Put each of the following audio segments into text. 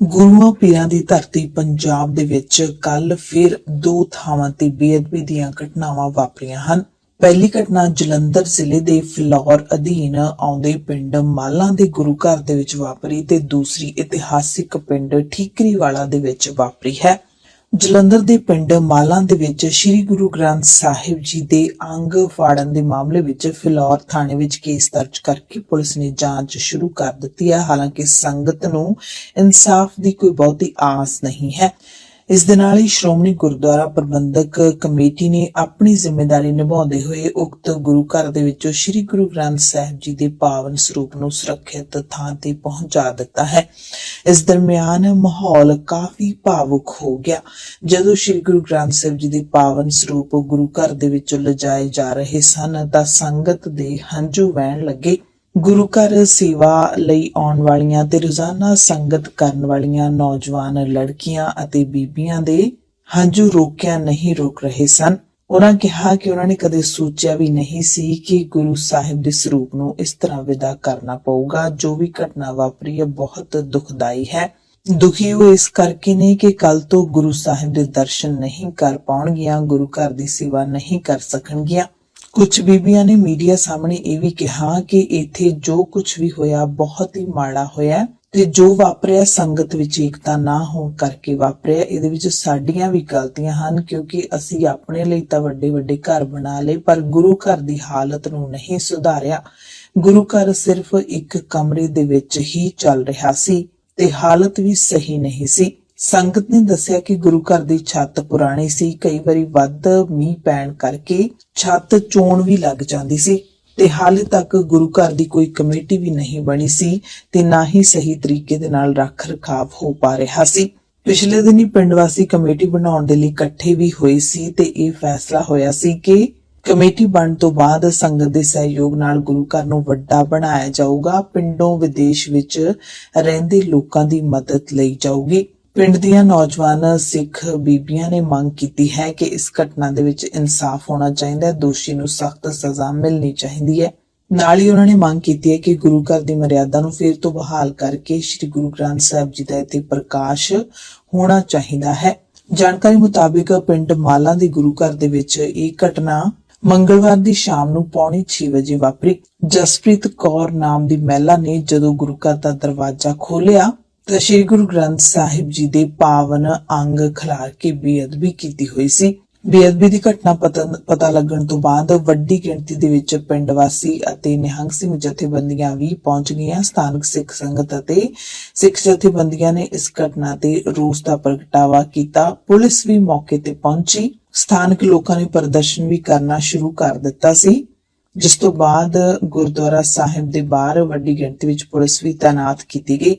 ਗੁਰੂਆਂ ਪੀਰਾਂ ਦੀ ਧਰਤੀ ਪੰਜਾਬ ਦੇ ਵਿੱਚ ਕੱਲ ਫਿਰ ਦੋ ਥਾਵਾਂ ਤੇ ਬੇਅਦਬੀ ਦੀਆਂ ਘਟਨਾਵਾਂ ਵਾਪਰੀਆਂ ਹਨ। ਪਹਿਲੀ ਘਟਨਾ ਜਲੰਧਰ ਜ਼ਿਲ੍ਹੇ ਦੇ ਫਿਲੌਰ ਅਧੀਨ ਆਉਂਦੇ ਪਿੰਡ ਮਾਲਾਂ ਦੇ ਗੁਰੂ ਘਰ ਦੇ ਵਿੱਚ ਵਾਪਰੀ ਤੇ ਦੂਸਰੀ ਇਤਿਹਾਸਿਕ ਪਿੰਡ ਠੀਕਰੀਵਾਲਾ ਦੇ ਵਿੱਚ ਵਾਪਰੀ ਹੈ। ਜਲੰਧਰ ਦੇ ਪਿੰਡ ਮਾਲਾਂ ਦੇ ਵਿੱਚ ਸ੍ਰੀ ਗੁਰੂ ਗ੍ਰੰਥ ਸਾਹਿਬ ਜੀ ਦੇ ਅੰਗ ਫਾੜਨ ਦੇ ਮਾਮਲੇ ਵਿੱਚ ਫਿਲੌਰ ਥਾਣੇ ਵਿੱਚ ਕੇਸ ਦਰਜ ਕਰਕੇ ਪੁਲਿਸ ਨੇ ਜਾਂਚ ਸ਼ੁਰੂ ਕਰ ਦਿੱਤੀ ਹੈ। ਹਾਲਾਂਕਿ ਸੰਗਤ ਨੂੰ ਇਨਸਾਫ ਦੀ ਕੋਈ ਬਹੁਤੀ ਆਸ ਨਹੀਂ ਹੈ। ਇਸ ਦੇ ਨਾਲ ਹੀ ਸ਼੍ਰੋਮਣੀ ਗੁਰਦੁਆਰਾ ਪ੍ਰਬੰਧਕ ਕਮੇਟੀ ਨੇ ਆਪਣੀ ਜ਼ਿੰਮੇਵਾਰੀ ਨਿਭਾਉਂਦੇ ਹੋਏ ਉਕਤ ਗੁਰੂ ਘਰ ਦੇ ਵਿੱਚੋਂ ਸ੍ਰੀ ਗੁਰੂ ਗ੍ਰੰਥ ਸਾਹਿਬ ਜੀ ਦੇ ਪਾਵਨ ਸਰੂਪ ਨੂੰ ਸੁਰੱਖਿਅਤ ਥਾਂ ਤੇ ਪਹੁੰਚਾ ਦਿੱਤਾ ਹੈ। ਇਸ ਦਰਮਿਆਨ ਮਾਹੌਲ ਕਾਫੀ ਭਾਵੁਕ ਹੋ ਗਿਆ। ਜਦੋਂ ਸ੍ਰੀ ਗੁਰੂ ਗ੍ਰੰਥ ਸਾਹਿਬ ਜੀ ਦੇ ਪਾਵਨ ਸਰੂਪ ਗੁਰੂ ਘਰ ਦੇ ਵਿੱਚੋਂ ਲਿਜਾਏ ਜਾ ਰਹੇ ਸਨ ਤਾਂ ਸੰਗਤ ਦੇ ਹੰਝੂ ਵਹਿਣ ਲੱਗੇ। ਗੁਰੂ ਘਰ ਸੇਵਾ ਲਈ ਆਉਣ ਵਾਲੀਆਂ ਤੇ ਰੋਜ਼ਾਨਾ ਸੰਗਤ ਕਰਨ ਵਾਲੀਆਂ ਨੌਜਵਾਨ ਲੜਕੀਆਂ ਅਤੇ ਬੀਬੀਆਂ ਦੇ ਹੰਝੂ ਰੋਕਿਆ ਨਹੀਂ ਰੋਕ ਰਹੇ ਸਨ। ਉਹਨਾਂ ਕਿਹਾ ਕਿ ਉਹਨਾਂ ਨੇ ਕਦੇ ਸੋਚਿਆ ਵੀ ਨਹੀਂ ਸੀ ਕਿ ਗੁਰੂ ਸਾਹਿਬ ਦੇ ਸਰੂਪ ਨੂੰ ਇਸ ਤਰ੍ਹਾਂ ਵਿਦਾ ਕਰਨਾ ਪਊਗਾ, ਜੋ ਵੀ ਘਟਨਾ ਵਾਪਰੀ ਹੈ, ਬਹੁਤ ਦੁਖਦਾਈ ਹੈ। ਦੁਖੀ ਉਹ ਇਸ ਕਰਕੇ ਨੇ ਕਿ ਕੱਲ ਤੋਂ ਗੁਰੂ ਸਾਹਿਬ ਦੇ ਦਰਸ਼ਨ ਨਹੀਂ ਕਰ ਪਾਉਣਗੀਆਂ, ਗੁਰੂ ਘਰ ਦੀ ਸੇਵਾ ਨਹੀਂ ਕਰ ਸਕਣਗੀਆਂ। ਕੁਝ ਬੀਬੀਆਂ ਨੇ ਮੀਡੀਆ ਸਾਹਮਣੇ ਇਹ ਵੀ ਕਿਹਾ ਕਿ ਇੱਥੇ ਜੋ ਕੁਝ ਵੀ ਹੋਇਆ ਬਹੁਤ ਹੀ ਮਾੜਾ ਹੋਇਆ ਤੇ ਜੋ ਵਾਪਰਿਆ ਸੰਗਤ ਵਿੱਚ ਏਕਤਾ ਨਾ ਹੋਣ ਕਰਕੇ ਵਾਪਰਿਆ, ਇਹਦੇ ਵਿੱਚ ਸਾਡੀਆਂ ਵੀ ਗਲਤੀਆਂ ਹਨ ਕਿਉਂਕਿ ਅਸੀਂ ਆਪਣੇ ਲਈ ਤਾਂ ਵੱਡੇ ਵੱਡੇ ਘਰ ਬਣਾ ਲਏ, ਪਰ ਗੁਰੂ ਘਰ ਦੀ ਹਾਲਤ ਨੂੰ ਨਹੀਂ ਸੁਧਾਰਿਆ। ਗੁਰੂ ਘਰ ਸਿਰਫ ਇੱਕ ਕਮਰੇ ਦੇ ਵਿੱਚ ਹੀ ਚੱਲ ਰਿਹਾ ਸੀ ਤੇ ਹਾਲਤ ਵੀ ਸਹੀ ਨਹੀਂ ਸੀ। ਸੰਗਤ ਨੇ ਦੱਸਿਆ ਕਿ ਗੁਰੂ ਘਰ ਦੀ ਛੱਤ ਪੁਰਾਣੀ ਸੀ। ਕਈ ਵਾਰੀ ਵੱਧ ਮੀਂਹ ਪੈਣ ਕਰਕੇ ਛੱਤ ਚੋਣ ਵੀ ਲੱਗ ਜਾਂਦੀ ਸੀ ਤੇ ਹਾਲੇ ਤੱਕ ਗੁਰੂ ਘਰ ਦੀ ਕੋਈ ਕਮੇਟੀ ਵੀ ਨਹੀਂ ਬਣੀ ਸੀ ਤੇ ਨਾ ਹੀ ਸਹੀ ਤਰੀਕੇ ਦੇ ਨਾਲ ਰੱਖ ਰਖਾਵ ਹੋ ਪਾ ਰਿਹਾ ਸੀ। ਪਿਛਲੇ ਦਿਨੀ ਪਿੰਡ ਵਾਸੀ ਕਮੇਟੀ ਬਣਾਉਣ ਦੇ ਲਈ ਇਕੱਠੇ ਵੀ ਹੋਏ ਸੀ ਤੇ ਇਹ ਫੈਸਲਾ ਹੋਇਆ ਸੀ ਕਿ ਕਮੇਟੀ ਬਣਨ ਤੋਂ ਬਾਅਦ ਸੰਗਤ ਦੇ ਸਹਿਯੋਗ ਨਾਲ ਗੁਰੂ ਘਰ ਨੂੰ ਵੱਡਾ ਬਣਾਇਆ ਜਾਊਗਾ। ਪਿੰਡੋਂ ਵਿਦੇਸ਼ ਵਿੱਚ ਰਹਿੰਦੇ ਲੋਕਾਂ ਦੀ ਮਦਦ ਲਈ ਜਾਊਗੀ। ਪਿੰਡ ਦੀਆਂ ਨੌਜਵਾਨ ਸਿੱਖ ਬੀਬੀਆਂ ਨੇ ਮੰਗ ਕੀਤੀ ਹੈ ਕਿ ਇਸ ਘਟਨਾ ਦੇ ਵਿੱਚ ਇਨਸਾਫ ਹੋਣਾ ਚਾਹੀਦਾ ਹੈ, ਦੋਸ਼ੀ ਨੂੰ ਸਖਤ ਸਜ਼ਾ ਮਿਲਣੀ ਚਾਹੀਦੀ ਹੈ। ਨਾਲ ਹੀ ਉਹਨਾਂ ਨੇ ਮੰਗ ਕੀਤੀ ਹੈ ਕਿ ਗੁਰੂ ਘਰ ਦੀ ਮਰਿਆਦਾ ਨੂੰ ਫਿਰ ਤੋਂ ਬਹਾਲ ਕਰਕੇ ਸ੍ਰੀ ਗੁਰੂ ਗ੍ਰੰਥ ਸਾਹਿਬ ਜੀ ਦਾ ਇੱਥੇ ਪ੍ਰਕਾਸ਼ ਹੋਣਾ ਚਾਹੀਦਾ ਹੈ। ਜਾਣਕਾਰੀ ਮੁਤਾਬਿਕ ਪਿੰਡ ਮਾਲਾ ਦੇ ਗੁਰੂ ਘਰ ਦੇ ਵਿੱਚ ਇਹ ਘਟਨਾ ਮੰਗਲਵਾਰ ਦੀ ਸ਼ਾਮ ਨੂੰ ਪੌਣੇ 6 ਵਜੇ ਵਾਪਰੀ। ਜਸਪ੍ਰੀਤ ਕੌਰ ਨਾਮ ਦੀ ਮਹਿਲਾ ਨੇ ਜਦੋਂ ਗੁਰੂ ਘਰ ਦਾ ਦਰਵਾਜ਼ਾ ਖੋਲ੍ਹਿਆ ਤਾਂ ਸ੍ਰੀ ਗੁਰੂ ਗ੍ਰੰਥ ਸਾਹਿਬ ਜੀ ਦੇ ਪਾਵਨ ਅੰਗ ਖਿਲਾਰ ਕੇ ਬੇਅਦਬੀ ਕੀਤੀ ਹੋਈ ਸੀ। ਬੇਅਦਬੀ ਦੀ ਘਟਨਾ ਪਤਾ ਲੱਗਣ ਤੋਂ ਬਾਅਦ ਵੱਡੀ ਗਿਣਤੀ ਦੇ ਵਿੱਚ ਪਿੰਡ ਵਾਸੀ ਅਤੇ ਨਿਹੰਗ ਸਿੰਘ ਜਥੇਬੰਦੀਆਂ ਵੀ ਪਹੁੰਚ ਗਈਆਂ। ਸਥਾਨਕ ਸਿੱਖ ਸੰਗਤ ਅਤੇ ਸਿੱਖ ਜਥੇਬੰਦੀਆਂ ਨੇ ਇਸ ਘਟਨਾ ਤੇ ਰੋਸ ਦਾ ਪ੍ਰਗਟਾਵਾ ਕੀਤਾ। ਪੁਲਿਸ ਵੀ ਮੌਕੇ ਤੇ ਪਹੁੰਚੀ। ਸਥਾਨਕ ਲੋਕਾਂ ਨੇ ਪ੍ਰਦਰਸ਼ਨ ਵੀ ਕਰਨਾ ਸ਼ੁਰੂ ਕਰ ਦਿੱਤਾ ਸੀ। ਜਿਸ ਤੋਂ ਬਾਅਦ ਗੁਰਦੁਆਰਾ ਸਾਹਿਬ ਦੇ ਬਾਹਰ ਵੱਡੀ ਗਿਣਤੀ ਵਿੱਚ ਪੁਲਿਸ ਵੀ ਤਾਇਨਾਤ ਕੀਤੀ ਗਈ।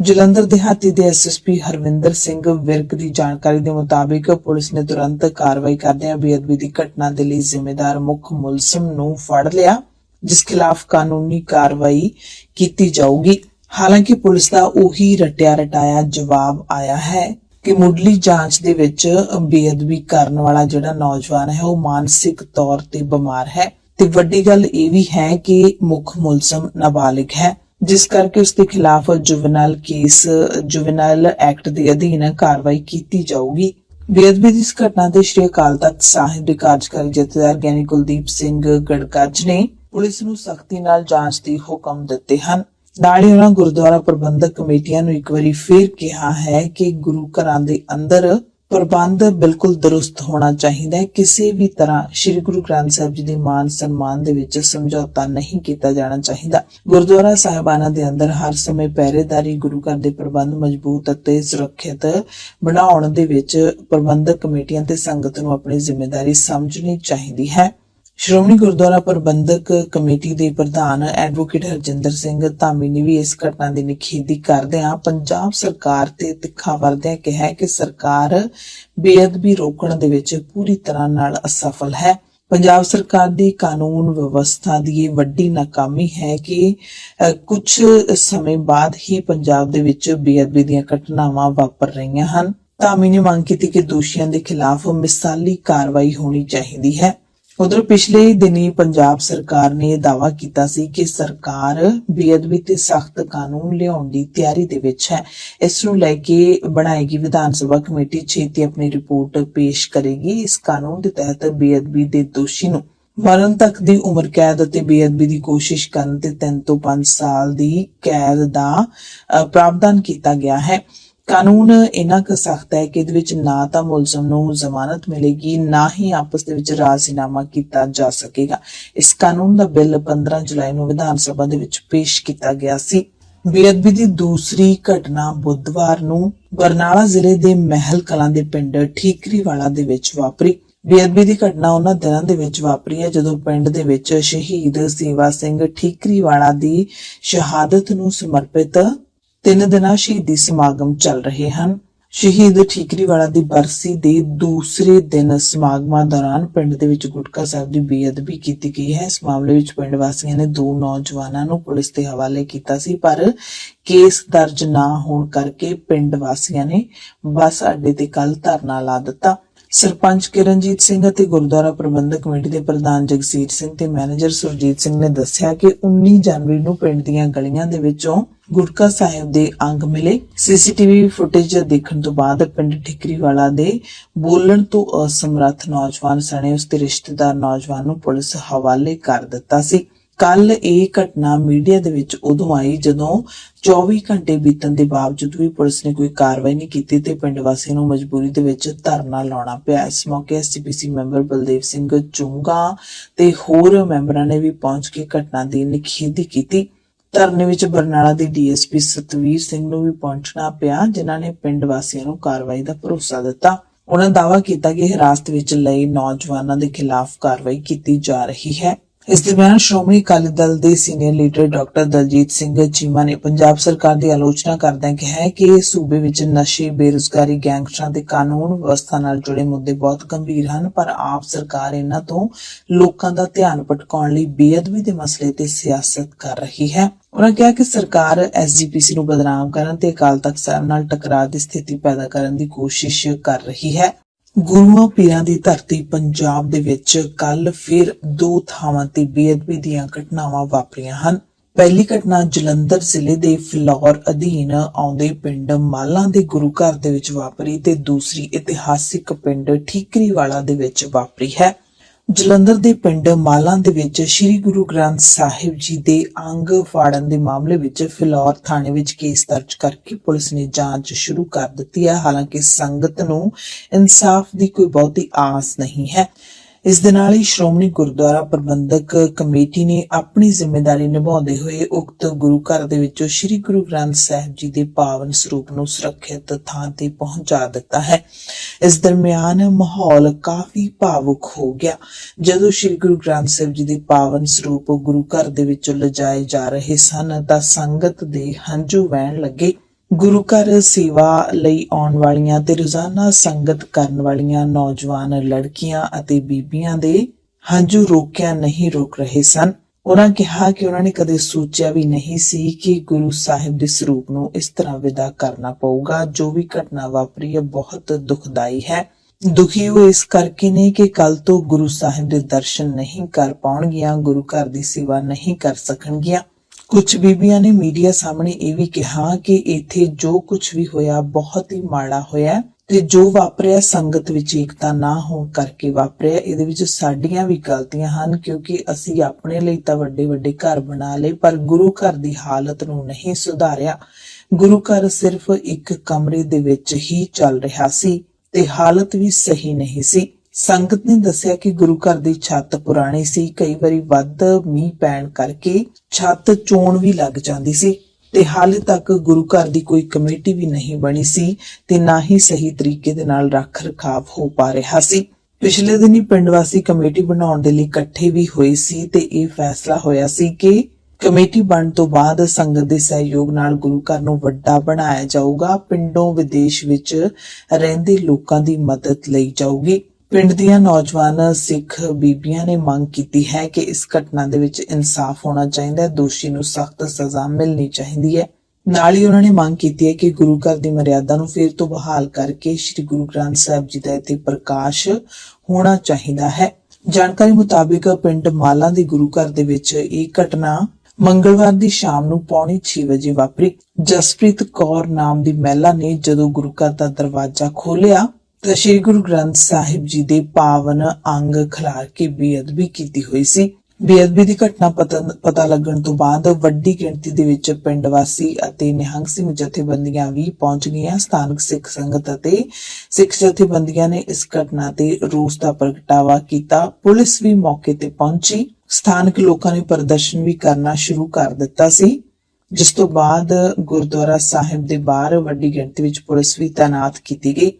ਜਲੰਧਰ ਦਿਹਾਤੀ ਦੇ ਐਸਐਸਪੀ ਹਰਵਿੰਦਰ ਸਿੰਘ ਵਿਰਕ ਦੀ ਜਾਣਕਾਰੀ ਦੇ ਮੁਤਾਬਿਕ ਪੁਲਿਸ ਨੇ ਤੁਰੰਤ ਕਾਰਵਾਈ ਕਰਦਿਆਂ ਬੇਅਦਬੀ ਦੀ ਘਟਨਾ ਦੇ ਲਈ ਜ਼ਿੰਮੇਦਾਰ ਮੁੱਖ ਮੁਲਜ਼ਮ ਨੂੰ ਫੜ ਲਿਆ, ਜਿਸ ਖਿਲਾਫ ਕਾਨੂੰਨੀ ਕਾਰਵਾਈ ਕੀਤੀ ਜਾਊਗੀ। ਹਾਲਾਂਕਿ ਪੁਲਿਸ ਦਾ ਉਹੀ ਰਟਿਆ ਰਟਾਇਆ ਜਵਾਬ ਆਇਆ ਹੈ ਕਿ ਮੁੱਢਲੀ ਜਾਂਚ ਦੇ ਵਿੱਚ ਬੇਅਦਬੀ ਕਰਨ ਵਾਲਾ ਜਿਹੜਾ ਨੌਜਵਾਨ ਹੈ, ਉਹ ਮਾਨਸਿਕ ਤੌਰ ਤੇ ਬਿਮਾਰ ਹੈ। ਤੇ ਵੱਡੀ ਗੱਲ ਇਹ ਵੀ ਹੈ ਕਿ ਮੁੱਖ ਮੁਲਜ਼ਮ ਨਾਬਾਲਿਗ ਹੈ। ਜਿਸ ਕਰਕੇ ਉਸ ਦੇ ਖਿਲਾਫ ਜੁਵਨਲ ਕੇਸ, ਜੁਵਨਲ ਐਕਟ ਦੇ ਅਧੀਨ ਕਾਰਵਾਈ ਕੀਤੀ ਜਾਊਗੀ। ਬੇਅਦਬੀ ਦੀ ਇਸ ਘਟਨਾ ਦੇ ਸ਼੍ਰੀ ਅਕਾਲ ਤਖਤ ਸਾਹਿਬ ਦੇ ਕਾਰਜਕਾਰੀ ਜਥੇਦਾਰ ਗਿਆਨੀ ਕੁਲਦੀਪ ਸਿੰਘ ਗੜਕੱਜ ਨੇ ਪੁਲਿਸ ਨੂੰ ਸਖਤੀ ਨਾਲ ਜਾਂਚ ਦੇ ਹੁਕਮ ਦਿੱਤੇ ਹਨ। ਨਾਲ ਹੀ ਉਹਨਾਂ ਗੁਰਦੁਆਰਾ ਪ੍ਰਬੰਧਕ ਕਮੇਟੀਆਂ ਨੂੰ ਇੱਕ ਵਾਰੀ ਫੇਰ ਕਿਹਾ ਹੈ ਕਿ ਗੁਰੂ ਘਰਾਂ ਦੇ ਅੰਦਰ ਪ੍ਰਬੰਧ ਬਿਲਕੁਲ ਦਰੁਸਤ ਹੋਣਾ ਚਾਹੀਦਾ ਹੈ। ਕਿਸੇ ਵੀ ਤਰ੍ਹਾਂ ਸ੍ਰੀ ਗੁਰੂ ਗ੍ਰੰਥ ਸਾਹਿਬ ਜੀ ਦੇ ਮਾਨ ਸਨਮਾਨ ਦੇ ਵਿੱਚ ਸਮਝੌਤਾ ਨਹੀਂ ਕੀਤਾ ਜਾਣਾ ਚਾਹੀਦਾ। ਗੁਰਦੁਆਰਾ ਸਾਹਿਬਾਨਾਂ ਦੇ ਅੰਦਰ ਹਰ ਸਮੇਂ ਪਹਿਰੇਦਾਰੀ, ਗੁਰੂ ਘਰ ਦੇ ਪ੍ਰਬੰਧ ਮਜ਼ਬੂਤ ਅਤੇ ਸੁਰੱਖਿਅਤ ਬਣਾਉਣ ਦੇ ਵਿੱਚ ਪ੍ਰਬੰਧਕ ਕਮੇਟੀਆਂ ਤੇ ਸੰਗਤ ਨੂੰ ਆਪਣੀ ਜ਼ਿੰਮੇਵਾਰੀ ਸਮਝਣੀ ਚਾਹੀਦੀ ਹੈ। ਸ਼੍ਰੋਮਣੀ ਗੁਰਦੁਆਰਾ ਪ੍ਰਬੰਧਕ ਕਮੇਟੀ ਦੇ ਪ੍ਰਧਾਨ ਐਡਵੋਕੇਟ ਹਰਜਿੰਦਰ ਸਿੰਘ ਧਾਮੀ ਨੇ ਵੀ ਇਸ ਘਟਨਾ ਦੀ ਨਿਖੇਧੀ ਕਰਦਿਆਂ ਪੰਜਾਬ ਸਰਕਾਰ ਤੇ ਤਿੱਖਾ ਵਰਦਿਆਂ ਕਿਹਾ ਕਿ ਸਰਕਾਰ ਬੇਅਦਬੀ ਰੋਕਣ ਦੇ ਵਿੱਚ ਪੂਰੀ ਤਰ੍ਹਾਂ ਨਾਲ ਅਸਫਲ ਹੈ। ਪੰਜਾਬ ਸਰਕਾਰ ਦੀ ਕਾਨੂੰਨ ਵਿਵਸਥਾ ਦੀ ਇਹ ਵੱਡੀ ਨਾਕਾਮੀ ਹੈ ਕਿ ਕੁਝ ਸਮੇਂ ਬਾਅਦ ਹੀ ਪੰਜਾਬ ਦੇ ਵਿੱਚ ਬੇਅਦਬੀ ਦੀਆਂ ਘਟਨਾਵਾਂ ਵਾਪਰ ਰਹੀਆਂ ਹਨ। ਧਾਮੀ ਨੇ ਮੰਗ ਕੀਤੀ ਕਿ ਦੋਸ਼ੀਆਂ ਦੇ ਖਿਲਾਫ ਮਿਸਾਲੀ ਕਾਰਵਾਈ ਹੋਣੀ ਚਾਹੀਦੀ ਹੈ। ਉਧਰ ਪਿਛਲੇ ਦਿਨੀ ਪੰਜਾਬ ਸਰਕਾਰ ਨੇ ਦਾਅਵਾ ਕੀਤਾ ਸੀ ਕਿ ਸਰਕਾਰ ਬੇਅਦਬੀ ਤੇ ਸਖਤ ਕਾਨੂੰਨ ਲਿਆਉਣ ਦੀ ਤਿਆਰੀ ਦੇ ਵਿੱਚ ਹੈ। ਇਸ ਨੂੰ ਲੈ ਕੇ ਬਣਾਏਗੀ ਵਿਧਾਨ ਸਭਾ ਕਮੇਟੀ ਛੇਤੀ ਆਪਣੀ ਰਿਪੋਰਟ ਪੇਸ਼ ਕਰੇਗੀ। ਇਸ ਕਾਨੂੰਨ ਦੇ ਤਹਿਤ ਬੇਅਦਬੀ ਦੇ ਦੋਸ਼ੀ ਨੂੰ ਮਰਨ ਤੱਕ ਦੀ ਉਮਰ ਕੈਦ ਅਤੇ ਬੇਅਦਬੀ ਦੀ ਕੋਸ਼ਿਸ਼ ਕਰਨ ਤੇ 3 ਤੋਂ 5 ਸਾਲ ਦੀ ਕੈਦ ਦਾ ਪ੍ਰਾਵਧਾਨ ਕੀਤਾ ਗਿਆ ਹੈ। ਕਾਨੂੰਨ ਇੰਨਾ ਕੁ ਸਖਤ ਹੈ ਕਿ ਇਹਦੇ ਵਿੱਚ ਨਾ ਤਾਂ ਮੁਲਜ਼ਮ ਨੂੰ ਜ਼ਮਾਨਤ ਮਿਲੇਗੀ, ਨਾ ਹੀ ਆਪਸ ਦੇ ਵਿੱਚ ਰਾਜ਼ੀਨਾਮਾ ਕੀਤਾ ਜਾ ਸਕੇਗਾ। ਇਸ ਕਾਨੂੰਨ ਦਾ ਬਿੱਲ 15 ਜੁਲਾਈ ਨੂੰ ਵਿਧਾਨ ਸਭਾ ਦੇ ਵਿੱਚ ਪੇਸ਼ ਕੀਤਾ ਗਿਆ ਸੀ। ਬੇਅਦਬੀ ਦੀ ਦੂਸਰੀ ਘਟਨਾ ਬੁੱਧਵਾਰ ਨੂੰ ਬਰਨਾਲਾ ਜ਼ਿਲ੍ਹੇ ਦੇ ਮਹਿਲ ਕਲਾਂ ਦੇ ਪਿੰਡ ਠੀਕਰੀਵਾਲਾ ਦੇ ਵਿੱਚ ਵਾਪਰੀ। ਬੇਅਦਬੀ ਦੀ ਘਟਨਾ ਉਹਨਾਂ ਦਿਨਾਂ ਦੇ ਵਿੱਚ ਵਾਪਰੀ ਹੈ, ਜਦੋਂ ਪਿੰਡ ਦੇ ਵਿੱਚ ਸ਼ਹੀਦ ਸੇਵਾ ਸਿੰਘ ਠੀਕਰੀਵਾਲਾ ਦੀ ਸ਼ਹਾਦਤ ਨੂੰ ਸਮਰਪਿਤ ਤਿੰਨ ਦਿਨਾਂ ਸ਼ਹੀਦੀ ਸਮਾਗਮ ਚੱਲ ਰਹੇ ਹਨ। ਸ਼ਹੀਦ ਠੀਕਰੀਵਾਲਾ ਦੀ ਬਰਸੀ ਦੇ ਦੂਸਰੇ ਦਿਨ ਸਮਾਗਮਾਂ ਦੌਰਾਨ ਪਿੰਡ ਦੇ ਵਿੱਚ ਗੁਟਕਾ ਸਾਹਿਬ ਦੀ ਬੇਅਦਬੀ ਕੀਤੀ ਗਈ ਹੈ। ਇਸ ਮਾਮਲੇ ਵਿੱਚ ਪਿੰਡ ਵਾਸੀਆਂ ਨੇ ਦੋ ਨੌਜਵਾਨਾਂ ਨੂੰ ਪੁਲਿਸ ਦੇ ਹਵਾਲੇ ਕੀਤਾ ਸੀ, ਪਰ ਕੇਸ ਦਰਜ ਨਾ ਹੋਣ ਕਰਕੇ ਪਿੰਡ ਵਾਸੀਆਂ ਨੇ ਬੱਸ ਅੱਡੇ ਤੇ ਕੱਲ ਧਰਨਾ ਲਾ ਦਿੱਤਾ। ਸਰਪੰਚ ਕਿਰਨਜੀਤ ਸਿੰਘ ਅਤੇ ਗੁਰਦੁਆਰਾ ਪ੍ਰਬੰਧਕ ਕਮੇਟੀ ਦੇ ਪ੍ਰਧਾਨ ਜਗਸੀਰ ਸਿੰਘ ਤੇ ਮੈਨੇਜਰ ਸੁਰਜੀਤ ਸਿੰਘ ਨੇ ਦੱਸਿਆ ਕਿ 19 ਜਨਵਰੀ ਨੂੰ ਪਿੰਡ ਦੀਆਂ ਗਲੀਆਂ ਦੇ ਵਿੱਚੋਂ ਗੁਟਕਾ ਸਾਹਿਬ ਦੇ ਅੰਗ ਮਿਲੇ। ਸੀਸੀਟੀਵੀ ਫੁਟੇਜ ਦੇਖਣ ਤੋਂ ਬਾਅਦ ਪਿੰਡ ਠਿਕਰੀਵਾਲਾ ਦੇ ਬੋਲਣ ਤੋਂ ਅਸਮਰੱਥ ਨੌਜਵਾਨ ਸਣੇ ਉਸ ਦੇ ਰਿਸ਼ਤੇਦਾਰ ਨੌਜਵਾਨ ਨੂੰ ਪੁਲਿਸ ਹਵਾਲੇ ਕਰ ਦਿੱਤਾ ਸੀ। ਕੱਲ ਇਹ ਘਟਨਾ ਮੀਡੀਆ ਦੇ ਵਿੱਚ ਉਦੋਂ ਆਈ ਜਦੋਂ 24 ਘੰਟੇ ਬੀਤਣ ਦੇ ਬਾਵਜੂਦ ਵੀ ਪੁਲਿਸ ਨੇ ਕੋਈ ਕਾਰਵਾਈ ਨਹੀਂ ਕੀਤੀ ਤੇ ਪਿੰਡ ਵਾਸੀਆਂ ਨੂੰ ਮਜਬੂਰੀ ਦੇ ਵਿੱਚ ਧਰਨਾ ਲਾਉਣਾ ਪਿਆ। ਇਸ ਮੌਕੇ ਐਸਜੀਪੀਸੀ ਮੈਂਬਰ ਬਲਦੇਵ ਸਿੰਘ ਚੁੰਗਾ ਤੇ ਹੋਰ ਮੈਂਬਰਾਂ ਨੇ ਵੀ ਪਹੁੰਚ ਕੇ ਘਟਨਾ ਦੀ ਨਿਖੇਧੀ ਕੀਤੀ। ਧਰਨੇ ਵਿੱਚ ਬਰਨਾਲਾ ਦੇ ਡੀਐਸਪੀ ਸਤਵੀਰ ਸਿੰਘ ਨੂੰ ਵੀ ਪਹੁੰਚਣਾ ਪਿਆ, ਜਿਨ੍ਹਾਂ ਨੇ ਪਿੰਡ ਵਾਸੀਆਂ ਨੂੰ ਕਾਰਵਾਈ ਦਾ ਭਰੋਸਾ ਦਿੱਤਾ। ਉਹਨਾਂ ਦਾਅਵਾ ਕੀਤਾ ਕਿ ਹਿਰਾਸਤ ਵਿੱਚ ਲਏ ਨੌਜਵਾਨਾਂ ਦੇ ਖਿਲਾਫ ਕਾਰਵਾਈ ਕੀਤੀ ਜਾ ਰਹੀ ਹੈ। ਇਸ ਦਰਮਿਆਨ ਸ਼੍ਰੋਮਣੀ ਅਕਾਲੀ ਦਲ ਦੇ senior leader doctor Daljit Singh Cheema ਨੇ ਪੰਜਾਬ ਸਰਕਾਰ ਦੀ ਆਲੋਚਨਾ ਕਰਦਿਆਂ ਕਿਹਾ ਕਿ ਸੂਬੇ ਵਿੱਚ ਨਸ਼ੇ, ਬੇਰੁਜ਼ਗਾਰੀ, ਗੈਂਗਸਟਰਾਂ ਤੇ ਕਾਨੂੰਨ ਵਿਵਸਥਾ ਨਾਲ ਜੁੜੇ ਮੁੱਦੇ ਬਹੁਤ ਗੰਭੀਰ ਹਨ, ਪਰ ਆਪ ਸਰਕਾਰ ਇਹਨਾਂ ਤੋਂ ਲੋਕਾਂ ਦਾ ਧਿਆਨ ਭਟਕਾਉਣ ਲਈ ਬੇਅਦਬੀ ਦੇ ਮਸਲੇ ਤੇ ਸਿਆਸਤ ਕਰ ਰਹੀ ਹੈ। ਉਹਨਾਂ ਕਿਹਾ ਕਿ ਸਰਕਾਰ ਐਸਜੀਪੀਸੀ ਨੂੰ ਬਦਨਾਮ ਕਰਨ ਤੇ ਅਕਾਲ ਤਖਤ ਸਾਹਿਬ ਨਾਲ ਟਕਰਾਅ ਦੀ ਸਥਿਤੀ ਪੈਦਾ ਕਰਨ ਦੀ ਕੋਸ਼ਿਸ਼ ਕਰ ਰਹੀ ਹੈ। ਗੁਰੂਆਂ ਪੀਰਾਂ ਦੀ ਧਰਤੀ ਪੰਜਾਬ ਦੇ ਵਿੱਚ ਕੱਲ ਫਿਰ ਦੋ ਥਾਵਾਂ ਤੇ ਬੇਅਦਬੀ ਦੀਆਂ ਘਟਨਾਵਾਂ ਵਾਪਰੀਆਂ ਹਨ। ਪਹਿਲੀ ਘਟਨਾ ਜਲੰਧਰ ਜ਼ਿਲ੍ਹੇ ਦੇ ਫਲੌਰ ਅਧੀਨ ਆਉਂਦੇ ਪਿੰਡ ਮਾਲਾਂ ਦੇ ਗੁਰੂ ਘਰ ਦੇ ਵਿੱਚ ਵਾਪਰੀ ਤੇ ਦੂਸਰੀ ਇਤਿਹਾਸਿਕ ਪਿੰਡ ਠੀਕਰੀਵਾਲਾ ਦੇ ਵਿੱਚ ਵਾਪਰੀ ਹੈ। ਜਲੰਧਰ ਦੇ ਪਿੰਡ ਮਾਲਾਂ ਦੇ ਵਿੱਚ ਸ੍ਰੀ ਗੁਰੂ ਗ੍ਰੰਥ ਸਾਹਿਬ ਜੀ ਦੇ ਅੰਗ ਫਾੜਨ ਦੇ ਮਾਮਲੇ ਵਿੱਚ ਫਿਲੌਰ ਥਾਣੇ ਵਿੱਚ ਕੇਸ ਦਰਜ ਕਰਕੇ ਪੁਲਿਸ ਨੇ ਜਾਂਚ ਸ਼ੁਰੂ ਕਰ ਦਿੱਤੀ ਹੈ। ਹਾਲਾਂਕਿ ਸੰਗਤ ਨੂੰ ਇਨਸਾਫ ਦੀ ਕੋਈ ਬਹੁਤੀ ਆਸ ਨਹੀਂ ਹੈ। ਇਸ ਦੇ ਨਾਲ ਹੀ ਸ਼੍ਰੋਮਣੀ ਗੁਰਦੁਆਰਾ ਪ੍ਰਬੰਧਕ ਕਮੇਟੀ ਨੇ ਆਪਣੀ ਜ਼ਿੰਮੇਵਾਰੀ ਨਿਭਾਉਂਦੇ ਹੋਏ ਉਕਤ ਗੁਰੂ ਘਰ ਦੇ ਵਿੱਚੋਂ ਸ੍ਰੀ ਗੁਰੂ ਗ੍ਰੰਥ ਸਾਹਿਬ ਜੀ ਦੇ ਪਾਵਨ ਸਰੂਪ ਨੂੰ ਸੁਰੱਖਿਅਤ ਥਾਂ ਤੇ ਪਹੁੰਚਾ ਦਿੱਤਾ ਹੈ। ਇਸ ਦਰਮਿਆਨ ਮਾਹੌਲ ਕਾਫੀ ਭਾਵੁਕ ਹੋ ਗਿਆ। ਜਦੋਂ ਸ੍ਰੀ ਗੁਰੂ ਗ੍ਰੰਥ ਸਾਹਿਬ ਜੀ ਦੇ ਪਾਵਨ ਸਰੂਪ ਗੁਰੂ ਘਰ ਦੇ ਵਿੱਚੋਂ ਲਿਜਾਏ ਜਾ ਰਹੇ ਸਨ ਤਾਂ ਸੰਗਤ ਦੇ ਹੰਝੂ ਵਹਿਣ ਲੱਗੇ। ਗੁਰੂ ਘਰ ਸੇਵਾ ਲਈ ਆਉਣ ਵਾਲੀਆਂ ਤੇ ਰੋਜ਼ਾਨਾ ਸੰਗਤ ਕਰਨ ਵਾਲੀਆਂ ਨੌਜਵਾਨ ਲੜਕੀਆਂ ਅਤੇ ਬੀਬੀਆਂ ਦੇ ਹੰਝੂ ਰੋਕਿਆ ਨਹੀਂ ਰੋਕ ਰਹੇ ਸਨ। ਉਹਨਾਂ ਕਿਹਾ ਕਿ ਉਹਨਾਂ ਨੇ ਕਦੇ ਸੋਚਿਆ ਵੀ ਨਹੀਂ ਸੀ ਕਿ ਗੁਰੂ ਸਾਹਿਬ ਦੇ ਸਰੂਪ ਨੂੰ ਇਸ ਤਰ੍ਹਾਂ ਵਿਦਾ ਕਰਨਾ ਪਊਗਾ, ਜੋ ਵੀ ਘਟਨਾ ਵਾਪਰੀ ਹੈ, ਬਹੁਤ ਦੁਖਦਾਈ ਹੈ। ਦੁਖੀ ਉਹ ਇਸ ਕਰਕੇ ਨੇ ਕਿ ਕੱਲ ਤੋਂ ਗੁਰੂ ਸਾਹਿਬ ਦੇ ਦਰਸ਼ਨ ਨਹੀਂ ਕਰ ਪਾਉਣਗੀਆਂ, ਗੁਰੂ ਘਰ ਦੀ ਸੇਵਾ ਨਹੀਂ ਕਰ ਸਕਣਗੀਆਂ। ਕੁਝ ਬੀਬੀਆਂ ਨੇ ਮੀਡੀਆ ਸਾਹਮਣੇ ਇਹ ਵੀ ਕਿਹਾ ਕਿ ਇੱਥੇ ਜੋ ਕੁਝ ਵੀ ਹੋਇਆ ਬਹੁਤ ਹੀ ਮਾੜਾ ਹੋਇਆ ਤੇ ਜੋ ਵਾਪਰਿਆ ਸੰਗਤ ਵਿੱਚ ਏਕਤਾ ਨਾ ਹੋਣ ਕਰਕੇ ਵਾਪਰਿਆ, ਇਹਦੇ ਵਿੱਚ ਸਾਡੀਆਂ ਵੀ ਗਲਤੀਆਂ ਹਨ ਕਿਉਂਕਿ ਅਸੀਂ ਆਪਣੇ ਲਈ ਤਾਂ ਵੱਡੇ ਵੱਡੇ ਘਰ ਬਣਾ ਲਏ, ਪਰ ਗੁਰੂ ਘਰ ਦੀ ਹਾਲਤ ਨੂੰ ਨਹੀਂ ਸੁਧਾਰਿਆ। ਗੁਰੂ ਘਰ ਸਿਰਫ ਇੱਕ ਕਮਰੇ ਦੇ ਵਿੱਚ ਹੀ ਚੱਲ ਰਿਹਾ ਸੀ ਤੇ ਹਾਲਤ ਵੀ ਸਹੀ ਨਹੀਂ ਸੀ। ਸੰਗਤ ਨੇ ਦੱਸਿਆ ਕਿ ਗੁਰੂ ਘਰ ਦੀ ਛੱਤ ਪੁਰਾਣੀ ਸੀ। ਕਈ ਵਾਰੀ ਵੱਧ ਮੀਂਹ ਪੈਣ ਕਰਕੇ ਛੱਤ ਚੋਣ ਵੀ ਲੱਗ ਜਾਂਦੀ ਸੀ ਤੇ ਹਾਲੇ ਤੱਕ ਗੁਰੂ ਘਰ ਦੀ ਕੋਈ ਕਮੇਟੀ ਵੀ ਨਹੀਂ ਬਣੀ ਸੀ ਤੇ ਨਾ ਹੀ ਸਹੀ ਤਰੀਕੇ ਦੇ ਨਾਲ ਰੱਖ ਰਖਾਵ ਹੋ ਪਾ ਰਿਹਾ ਸੀ। ਪਿਛਲੇ ਦਿਨੀ ਪਿੰਡ ਵਾਸੀ ਕਮੇਟੀ ਬਣਾਉਣ ਦੇ ਲਈ ਇਕੱਠੇ ਵੀ ਹੋਏ ਸੀ ਤੇ ਇਹ ਫੈਸਲਾ ਹੋਇਆ ਸੀ ਕਿ ਕਮੇਟੀ ਬਣਨ ਤੋਂ ਬਾਅਦ ਸੰਗਤ ਦੇ ਸਹਿਯੋਗ ਨਾਲ ਗੁਰੂ ਘਰ ਨੂੰ ਵੱਡਾ ਬਣਾਇਆ ਜਾਊਗਾ। ਪਿੰਡੋਂ ਵਿਦੇਸ਼ ਵਿੱਚ ਰਹਿੰਦੇ ਲੋਕਾਂ ਦੀ ਮਦਦ ਲਈ ਜਾਊਗੀ। ਪਿੰਡ ਦੀਆਂ ਨੌਜਵਾਨ ਸਿੱਖ ਬੀਬੀਆਂ ਨੇ ਮੰਗ ਕੀਤੀ ਹੈ ਕਿ ਇਸ ਘਟਨਾ ਦੇ ਵਿੱਚ ਇਨਸਾਫ ਹੋਣਾ ਚਾਹੀਦਾ ਹੈ, ਦੋਸ਼ੀ ਨੂੰ ਸਖਤ ਸਜ਼ਾ ਮਿਲਣੀ ਚਾਹੀਦੀ ਹੈ। ਨਾਲ ਹੀ ਉਹਨਾਂ ਨੇ ਮੰਗ ਕੀਤੀ ਹੈ ਕਿ ਗੁਰੂ ਘਰ ਦੀ ਮਰਿਆਦਾ ਨੂੰ ਫਿਰ ਤੋਂ ਬਹਾਲ ਕਰਕੇ ਸ੍ਰੀ ਗੁਰੂ ਗ੍ਰੰਥ ਸਾਹਿਬ ਜੀ ਦਾ ਇੱਥੇ ਪ੍ਰਕਾਸ਼ ਹੋਣਾ ਚਾਹੀਦਾ ਹੈ। ਜਾਣਕਾਰੀ ਮੁਤਾਬਿਕ ਪਿੰਡ ਮਾਲਾ ਦੇ ਗੁਰੂ ਘਰ ਦੇ ਵਿੱਚ ਇਹ ਘਟਨਾ ਮੰਗਲਵਾਰ ਦੀ ਸ਼ਾਮ ਨੂੰ ਪੌਣੇ 6 ਵਜੇ ਵਾਪਰੀ। ਜਸਪ੍ਰੀਤ ਕੌਰ ਨਾਮ ਦੀ ਮਹਿਲਾ ਨੇ ਜਦੋਂ ਗੁਰੂ ਘਰ ਦਾ ਦਰਵਾਜ਼ਾ ਖੋਲ੍ਹਿਆ ਤਾਂ ਸ੍ਰੀ ਗੁਰੂ ਗ੍ਰੰਥ ਸਾਹਿਬ ਜੀ ਦੇ ਪਾਵਨ ਅੰਗ ਖਿਲਾਰ ਕੇ ਬੇਅਦਬੀ ਕੀਤੀ ਹੋਈ ਸੀ। ਬੇਅਦਬੀ ਦੀ ਘਟਨਾ ਪਤਾ ਲੱਗਣ ਤੋਂ ਬਾਅਦ ਵੱਡੀ ਗਿਣਤੀ ਦੇ ਵਿੱਚ ਪਿੰਡ ਵਾਸੀ ਅਤੇ ਨਿਹੰਗ ਸਿੰਘ ਜਥੇਬੰਦੀਆਂ ਵੀ ਪਹੁੰਚ ਗਈਆਂ। ਸਥਾਨਕ ਸਿੱਖ ਸੰਗਤ ਅਤੇ ਸਿੱਖ ਜਥੇਬੰਦੀਆਂ ਨੇ ਇਸ ਘਟਨਾ ਤੇ ਰੋਸ ਦਾ ਪ੍ਰਗਟਾਵਾ ਕੀਤਾ। ਪੁਲਿਸ ਵੀ ਮੌਕੇ ਤੇ ਪਹੁੰਚੀ। ਸਥਾਨਕ ਲੋਕਾਂ ਨੇ ਪ੍ਰਦਰਸ਼ਨ ਵੀ ਕਰਨਾ ਸ਼ੁਰੂ ਕਰ ਦਿੱਤਾ ਸੀ। ਜਿਸ ਤੋਂ ਬਾਅਦ ਗੁਰਦੁਆਰਾ ਸਾਹਿਬ ਦੇ ਬਾਹਰ ਵੱਡੀ ਗਿਣਤੀ ਵਿੱਚ ਪੁਲਿਸ ਵੀ ਤਾਇਨਾਤ ਕੀਤੀ ਗਈ।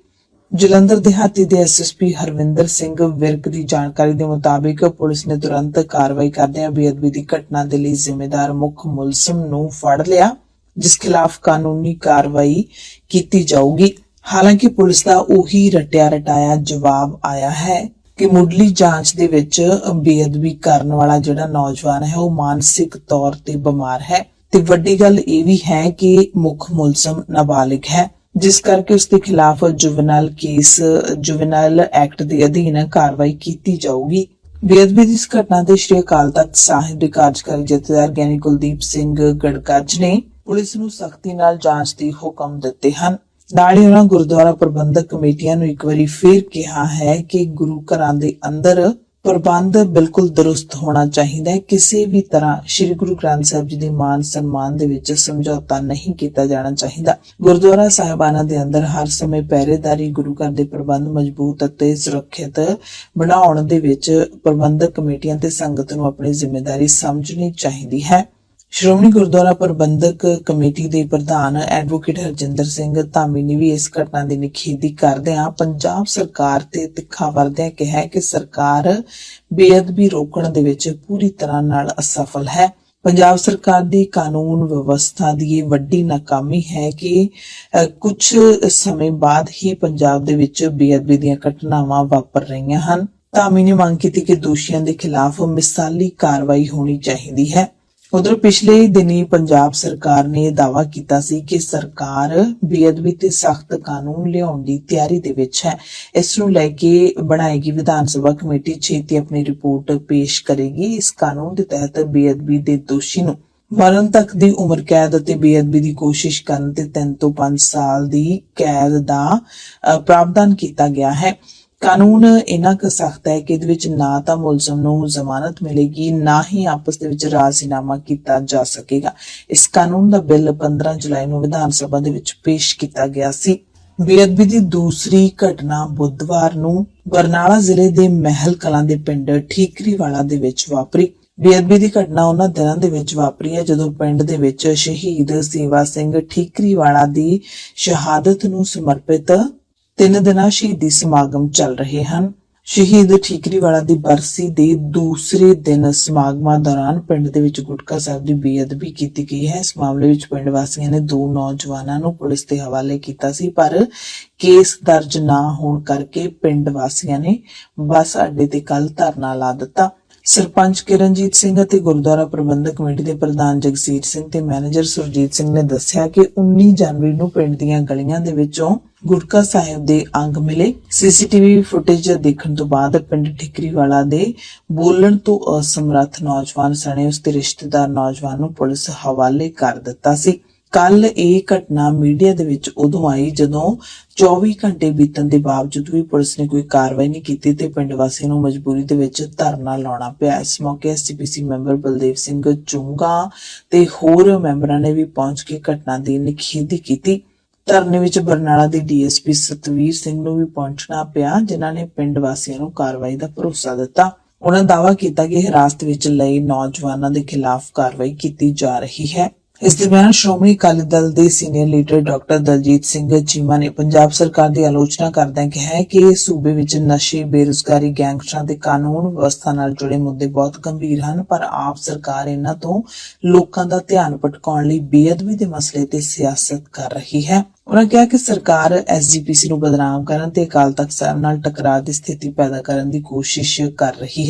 ਜਲੰਧਰ ਦਿਹਾਤੀ ਦੇ ਐਸਐਸਪੀ ਹਰਵਿੰਦਰ ਸਿੰਘ ਵਿਰਕ ਦੀ ਜਾਣਕਾਰੀ ਦੇ ਮੁਤਾਬਿਕ ਪੁਲਿਸ ਨੇ ਤੁਰੰਤ ਕਾਰਵਾਈ ਕਰਦਿਆਂ ਬੇਅਦਬੀ ਦੀ ਘਟਨਾ ਦੇ ਲਈ ਜ਼ਿੰਮੇਦਾਰ ਮੁੱਖ ਮੁਲਜ਼ਮ ਨੂੰ ਫੜ ਲਿਆ, ਜਿਸ ਖਿਲਾਫ ਕਾਨੂੰਨੀ ਕਾਰਵਾਈ ਕੀਤੀ ਜਾਊਗੀ। ਹਾਲਾਂਕਿ ਪੁਲਿਸ ਦਾ ਉਹੀ ਰਟਿਆ ਰਟਾਇਆ ਜਵਾਬ ਆਇਆ ਹੈ ਕਿ ਮੁੱਢਲੀ ਜਾਂਚ ਦੇ ਵਿੱਚ ਬੇਅਦਬੀ ਕਰਨ ਵਾਲਾ ਜਿਹੜਾ ਨੌਜਵਾਨ ਹੈ, ਉਹ ਮਾਨਸਿਕ ਤੌਰ ਤੇ ਬਿਮਾਰ ਹੈ। ਤੇ ਵੱਡੀ ਗੱਲ ਇਹ ਵੀ ਹੈ ਕਿ ਮੁੱਖ ਮੁਲਜ਼ਮ ਨਾਬਾਲਿਗ ਹੈ। ਜਿਸ ਕਰਕੇ ਉਸ ਦੇ ਖਿਲਾਫ ਜੁਵਨਲ ਕੇਸ, ਜੁਵਨਲ ਐਕਟ ਦੇ ਅਧੀਨ ਕਾਰਵਾਈ ਕੀਤੀ ਜਾਊਗੀ। ਬੇਅਦਬੀ ਦੀ ਘਟਨਾ ਦੇ ਸ਼੍ਰੀ ਅਕਾਲ ਤਖਤ ਸਾਹਿਬ ਦੇ ਕਾਰਜਕਾਰੀ ਜਥੇਦਾਰ ਗਿਆਨੀ ਕੁਲਦੀਪ ਸਿੰਘ ਗੜਕੱਜ ਨੇ ਪੁਲਿਸ ਨੂੰ ਸਖਤੀ ਨਾਲ ਜਾਂਚ ਦੇ ਹੁਕਮ ਦਿੱਤੇ ਹਨ। ਨਾਲ ਹੀ ਉਹਨਾਂ ਗੁਰਦੁਆਰਾ ਪ੍ਰਬੰਧਕ ਕਮੇਟੀਆਂ ਨੂੰ ਇੱਕ ਵਾਰੀ ਫੇਰ ਕਿਹਾ ਹੈ ਕਿ ਗੁਰੂ ਘਰਾਂ ਦੇ ਅੰਦਰ ਪ੍ਰਬੰਧ ਬਿਲਕੁਲ ਦਰੁਸਤ ਹੋਣਾ ਚਾਹੀਦਾ ਹੈ। ਕਿਸੇ ਵੀ ਤਰ੍ਹਾਂ ਸ੍ਰੀ ਗੁਰੂ ਗ੍ਰੰਥ ਸਾਹਿਬ ਜੀ ਦੇ ਮਾਨ ਸਨਮਾਨ ਦੇ ਵਿੱਚ ਸਮਝੌਤਾ ਨਹੀਂ ਕੀਤਾ ਜਾਣਾ ਚਾਹੀਦਾ। ਗੁਰਦੁਆਰਾ ਸਾਹਿਬਾਨਾਂ ਦੇ ਅੰਦਰ ਹਰ ਸਮੇਂ ਪਹਿਰੇਦਾਰੀ, ਗੁਰੂ ਘਰ ਦੇ ਪ੍ਰਬੰਧ ਮਜ਼ਬੂਤ ਅਤੇ ਸੁਰੱਖਿਅਤ ਬਣਾਉਣ ਦੇ ਵਿੱਚ ਪ੍ਰਬੰਧਕ ਕਮੇਟੀਆਂ ਤੇ ਸੰਗਤ ਨੂੰ ਆਪਣੀ ਜ਼ਿੰਮੇਵਾਰੀ ਸਮਝਣੀ ਚਾਹੀਦੀ ਹੈ। ਸ਼੍ਰੋਮਣੀ ਗੁਰਦੁਆਰਾ ਪ੍ਰਬੰਧਕ ਕਮੇਟੀ ਦੇ ਪ੍ਰਧਾਨ ਐਡਵੋਕੇਟ ਹਰਜਿੰਦਰ ਸਿੰਘ ਧਾਮੀ ਨੇ ਵੀ ਇਸ ਘਟਨਾ ਦੀ ਨਿਖੇਧੀ ਕਰਦਿਆਂ ਪੰਜਾਬ ਸਰਕਾਰ ਤੇ ਤਿੱਖਾ ਵਰਦਿਆਂ ਕਿਹਾ ਕਿ ਸਰਕਾਰ ਬੇਅਦਬੀ ਰੋਕਣ ਦੇ ਵਿੱਚ ਪੂਰੀ ਤਰ੍ਹਾਂ ਨਾਲ ਅਸਫਲ ਹੈ। ਪੰਜਾਬ ਸਰਕਾਰ ਦੀ ਕਾਨੂੰਨ ਵਿਵਸਥਾ ਦੀ ਇਹ ਵੱਡੀ ਨਾਕਾਮੀ ਹੈ ਕਿ ਕੁਝ ਸਮੇਂ ਬਾਅਦ ਹੀ ਪੰਜਾਬ ਦੇ ਵਿੱਚ ਬੇਅਦਬੀ ਦੀਆਂ ਘਟਨਾਵਾਂ ਵਾਪਰ ਰਹੀਆਂ ਹਨ। ਧਾਮੀ ਨੇ ਮੰਗ ਕੀਤੀ ਕਿ ਦੋਸ਼ੀਆਂ ਦੇ ਖਿਲਾਫ ਮਿਸਾਲੀ ਕਾਰਵਾਈ ਹੋਣੀ ਚਾਹੀਦੀ ਹੈ। ਉਧਰ ਪਿਛਲੇ ਦਿਨੀ ਪੰਜਾਬ ਸਰਕਾਰ ਨੇ ਦਾਅਵਾ ਕੀਤਾ ਸੀ ਕਿ ਸਰਕਾਰ ਬੇਅਦਬੀ ਤੇ ਸਖਤ ਕਾਨੂੰਨ ਲਿਆਉਣ ਦੀ ਤਿਆਰੀ ਦੇ ਵਿੱਚ ਹੈ। ਇਸ ਨੂੰ ਲੈ ਕੇ ਬਣਾਏਗੀ ਵਿਧਾਨ ਸਭਾ ਕਮੇਟੀ ਛੇਤੀ ਆਪਣੀ ਰਿਪੋਰਟ ਪੇਸ਼ ਕਰੇਗੀ। ਇਸ ਕਾਨੂੰਨ ਦੇ ਤਹਿਤ ਬੇਅਦਬੀ ਦੇ ਦੋਸ਼ੀ ਨੂੰ ਮਰਨ ਤੱਕ ਦੀ ਉਮਰ ਕੈਦ ਅਤੇ ਬੇਅਦਬੀ ਦੀ ਕੋਸ਼ਿਸ਼ ਕਰਨ ਤੇ 3 ਤੋਂ 5 ਸਾਲ ਦੀ ਕੈਦ ਦਾ ਪ੍ਰਾਵਧਾਨ ਕੀਤਾ ਗਿਆ ਹੈ। ਕਾਨੂੰਨ ਇੰਨਾ ਕੁ ਸਖਤ ਹੈ ਕਿ ਇਹਦੇ ਵਿੱਚ ਨਾ ਤਾਂ ਮੁਲਜ਼ਮ ਨੂੰ ਜ਼ਮਾਨਤ ਮਿਲੇਗੀ, ਨਾ ਹੀ ਆਪਸ ਦੇ ਵਿੱਚ ਰਾਜ਼ੀਨਾਮਾ ਕੀਤਾ ਜਾ ਸਕੇਗਾ। ਇਸ ਕਾਨੂੰਨ ਦਾ ਬਿੱਲ 15 ਜੁਲਾਈ ਨੂੰ ਵਿਧਾਨ ਸਭਾ ਦੇ ਵਿੱਚ ਪੇਸ਼ ਕੀਤਾ ਗਿਆ ਸੀ। ਬੇਅਦਬੀ ਦੀ ਦੂਸਰੀ ਘਟਨਾ ਬੁੱਧਵਾਰ ਨੂੰ ਬਰਨਾਲਾ ਜ਼ਿਲ੍ਹੇ ਦੇ ਮਹਿਲ ਕਲਾਂ ਦੇ ਪਿੰਡ ਠੀਕਰੀਵਾਲਾ ਦੇ ਵਿੱਚ ਵਾਪਰੀ। ਬੇਅਦਬੀ ਦੀ ਘਟਨਾ ਉਹਨਾਂ ਦਿਨਾਂ ਦੇ ਵਿੱਚ ਵਾਪਰੀ ਹੈ, ਜਦੋਂ ਪਿੰਡ ਦੇ ਵਿੱਚ ਸ਼ਹੀਦ ਸੇਵਾ ਸਿੰਘ ਠੀਕਰੀਵਾਲਾ ਦੀ ਸ਼ਹਾਦਤ ਨੂੰ ਸਮਰਪਿਤ ਤਿੰਨ ਦਿਨਾਂ ਸ਼ਹੀਦੀ ਸਮਾਗਮ ਚੱਲ ਰਹੇ ਹਨ। ਸ਼ਹੀਦ ਠੀਕਰੀਵਾਲਾ ਦੀ ਬਰਸੀ ਦੇ ਦੂਸਰੇ ਦਿਨ ਸਮਾਗਮਾਂ ਦੌਰਾਨ ਪਿੰਡ ਦੇ ਵਿੱਚ ਗੁਟਕਾ ਸਾਹਿਬ ਦੀ ਬੇਅਦਬੀ ਕੀਤੀ ਗਈ ਹੈ। ਇਸ ਮਾਮਲੇ ਵਿੱਚ ਪਿੰਡ ਵਾਸੀਆਂ ਨੇ ਦੋ ਨੌਜਵਾਨਾਂ ਨੂੰ ਪੁਲਿਸ ਦੇ ਹਵਾਲੇ ਕੀਤਾ ਸੀ, ਪਰ ਕੇਸ ਦਰਜ ਨਾ ਹੋਣ ਕਰਕੇ ਪਿੰਡ ਵਾਸੀਆਂ ਨੇ ਬੱਸ ਅੱਡੇ ਤੇ ਕੱਲ ਧਰਨਾ ਲਾ ਦਿੱਤਾ। ਸਰਪੰਚ ਕਿਰਨਜੀਤ ਸਿੰਘ ਅਤੇ ਗੁਰਦੁਆਰਾ ਪ੍ਰਬੰਧਕ ਕਮੇਟੀ ਦੇ ਪ੍ਰਧਾਨ ਜਗਸੀਰ ਸਿੰਘ ਤੇ ਮੈਨੇਜਰ ਸੁਰਜੀਤ ਸਿੰਘ ਨੇ ਦੱਸਿਆ ਕਿ 19 ਜਨਵਰੀ ਨੂੰ ਪਿੰਡ ਦੀਆਂ ਗਲੀਆਂ ਦੇ ਵਿੱਚੋਂ ਗੁਰਕਾ ਸਾਹਿਬ ਦੇ ਅੰਗ ਮਿਲੇ। ਸੀਸੀਟੀਵੀ ਫੁਟੇਜ ਦੇਖਣ ਤੋਂ ਬਾਅਦ ਪਿੰਡ ਠਿਕਰੀਵਾਲਾ ਦੇ ਬੋਲਣ ਤੋਂ ਅਸਮਰੱਥ ਨੌਜਵਾਨ ਸਣੇ ਉਸ ਦੇ ਰਿਸ਼ਤੇਦਾਰ ਨੌਜਵਾਨ ਨੂੰ ਪੁਲਿਸ ਹਵਾਲੇ ਕਰ ਦਿੱਤਾ ਸੀ। ਕੱਲ ਇਹ ਘਟਨਾ ਮੀਡੀਆ ਦੇ ਵਿੱਚ ਉਦੋਂ ਆਈ ਜਦੋਂ 24 ਘੰਟੇ ਬੀਤਣ ਦੇ ਬਾਵਜੂਦ ਵੀ ਪੁਲਿਸ ਨੇ ਕੋਈ ਕਾਰਵਾਈ ਨਹੀਂ ਕੀਤੀ ਤੇ ਪਿੰਡ ਵਾਸੀਆਂ ਨੂੰ ਮਜਬੂਰੀ ਦੇ ਵਿੱਚ ਧਰਨਾ ਲਾਉਣਾ ਪਿਆ। ਇਸ ਮੌਕੇ ਐਸਜੀਪੀਸੀ ਮੈਂਬਰ ਬਲਦੇਵ ਸਿੰਘ ਚੁੰਗਾ ਤੇ ਹੋਰ ਮੈਂਬਰਾਂ ਨੇ ਵੀ ਪਹੁੰਚ ਕੇ ਘਟਨਾ ਦੀ ਨਿਖੇਧੀ ਕੀਤੀ। ਧਰਨੇ ਵਿੱਚ ਬਰਨਾਲਾ ਦੇ ਡੀਐਸਪੀ ਸਤਵੀਰ ਸਿੰਘ ਨੂੰ ਵੀ ਪਹੁੰਚਣਾ ਪਿਆ, ਜਿਨ੍ਹਾਂ ਨੇ ਪਿੰਡ ਵਾਸੀਆਂ ਨੂੰ ਕਾਰਵਾਈ ਦਾ ਭਰੋਸਾ ਦਿੱਤਾ। ਉਹਨਾਂ ਦਾਅਵਾ ਕੀਤਾ ਕਿ ਹਿਰਾਸਤ ਵਿੱਚ ਲਏ ਨੌਜਵਾਨਾਂ ਦੇ ਖਿਲਾਫ ਕਾਰਵਾਈ ਕੀਤੀ ਜਾ ਰਹੀ ਹੈ। ਇਸ ਦਰਮਿਆਨ ਸ਼੍ਰੋਮਣੀ ਅਕਾਲੀ ਦਲ ਦੇ senior leader doctor Daljit Singh Cheema ਨੇ ਪੰਜਾਬ ਸਰਕਾਰ ਦੀ ਆਲੋਚਨਾ ਕਰਦਿਆਂ ਕਿਹਾ ਕਿ ਸੂਬੇ ਵਿੱਚ ਨਸ਼ੇ, ਬੇਰੁਜ਼ਗਾਰੀ, ਗੈਂਗਸਟਰਾਂ ਤੇ ਕਾਨੂੰਨ ਵਿਵਸਥਾ ਨਾਲ ਜੁੜੇ ਮੁੱਦੇ ਬਹੁਤ ਗੰਭੀਰ ਹਨ, ਪਰ ਆਪ ਸਰਕਾਰ ਇਹਨਾਂ ਤੋਂ ਲੋਕਾਂ ਦਾ ਧਿਆਨ ਭਟਕਾਉਣ ਲਈ ਬੇਅਦਬੀ ਦੇ ਮਸਲੇ ਤੇ ਸਿਆਸਤ ਕਰ ਰਹੀ ਹੈ। ਉਨ੍ਹਾਂ ਕਿਹਾ ਕਿ ਸਰਕਾਰ ਐਸਜੀਪੀਸੀ ਨੂੰ ਬਦਨਾਮ ਕਰਨ ਤੇ ਅਕਾਲ ਤਖਤ ਸਾਹਿਬ ਨਾਲ ਟਕਰਾਅ ਦੀ ਸਥਿਤੀ ਪੈਦਾ ਕਰਨ ਦੀ ਕੋਸ਼ਿਸ਼ ਕਰ ਰਹੀ ਹੈ।